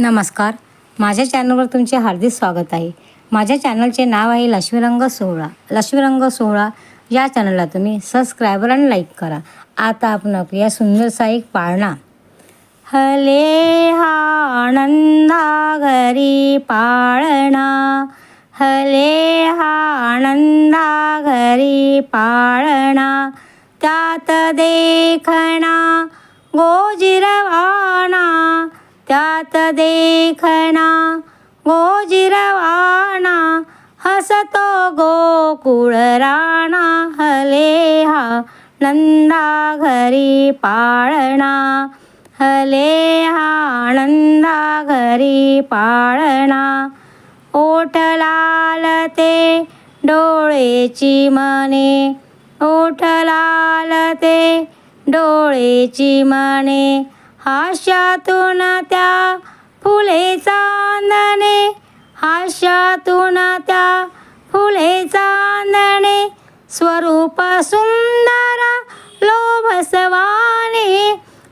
नमस्कार. माझ्या चॅनलवर तुमचे हार्दिक स्वागत आहे. माझ्या चॅनलचे नाव आहे लक्ष्मीरंग सोहळा. लक्ष्मीरंग सोहळा या चॅनलला तुम्ही सबस्क्रायबर आणि लाईक करा. आता आपण या सुंदरसा एक पाळणा. हले हा आनंदा घरी पाळणा. हले हा आनंदा घरी पाळणा. त्यात देखणा गोजिरवाणा. त्यात देखणा गोजिरवाणा हसतो गोकुळ राणा हले हा नंदा घरी पाळणा हले हा नंदा घरी पाळणा. ओठ लाल ते डोळेची मने ओठ लाल ते डोळेची मने हास्यातून त्या फुले चांदणे आशातून त्या फुले चांदणे स्वरूप सुंदर लोभसवाने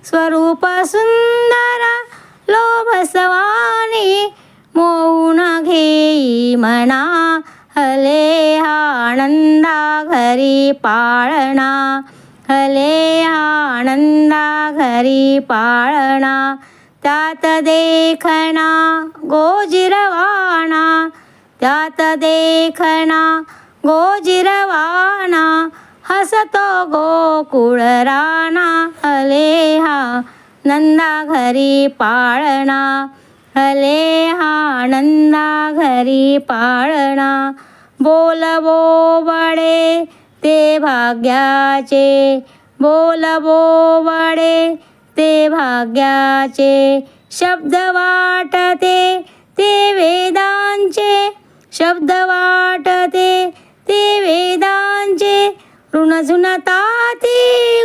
स्वरूप सुंदर लोभसवाने मौन घेई म्हणा हले हा आनंदा घरी पाळणा हले हा आनंदा घरी पाळणा. त्यात देखणा गोजिरवाणा त्यात देखणा गोजिरवाणा हसतो गोकुळ राणा हले हा नंदा घरी पाळणा हले हा नंदा घरी पाळणा बोलवो वडे ते भाग्याचे बोलवो वडे ते भाग्याचे शब्द वाटते ते वेदांचे शब्द वाटते ते वेदांचे. ऋणझुनताती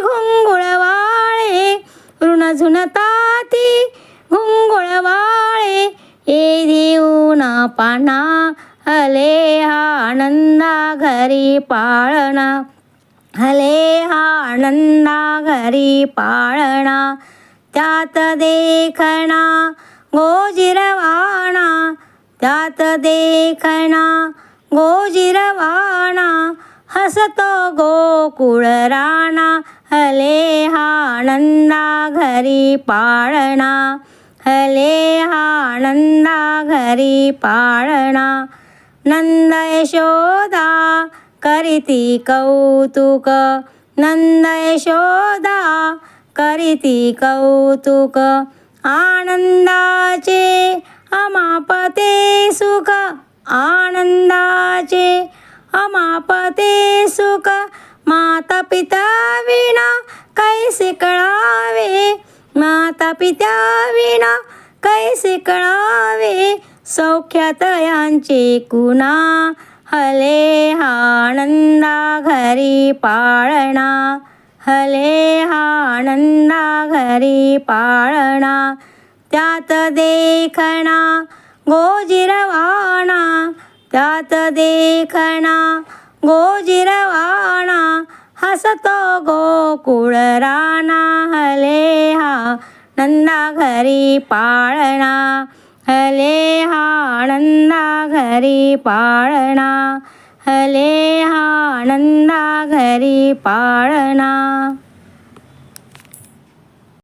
घुंगुळवाळे ऋण झुनताती घुंगुळवाळे ये देऊना पाना हले हा आनंदा घरी पाळणा. हले हा आनंदा घरी पाळणा. त्यात देखणा गोजिरवाणा त्यात देखणा गोजिरवाणा हसतो गोकुळ राणा हले हा आनंदा घरी पाळणा हले हा आनंदा घरी पाळणा. नंद यशोदा करीती कौतुक नंद यशोदा करीती कौतुक आनंदाचे अमापते सुख आनंदाचे अमापते सुख. माता पिता विना कैसे कळावे? माता पिता विना कैसे कळावे? सौख्यात यांचे कुणा हले? आनंदा घरी पाळणा. हले आनंदा घरी पाळणा त्यात देखणा गोजिरवाणा त्यात देखणा गोजिरवाणा हसतो गोकुळ राणा हले हा नंदा घरी पाळणा हले हा आनंदा घरी पाळणा हले हा आनंदा घरी पाळणा.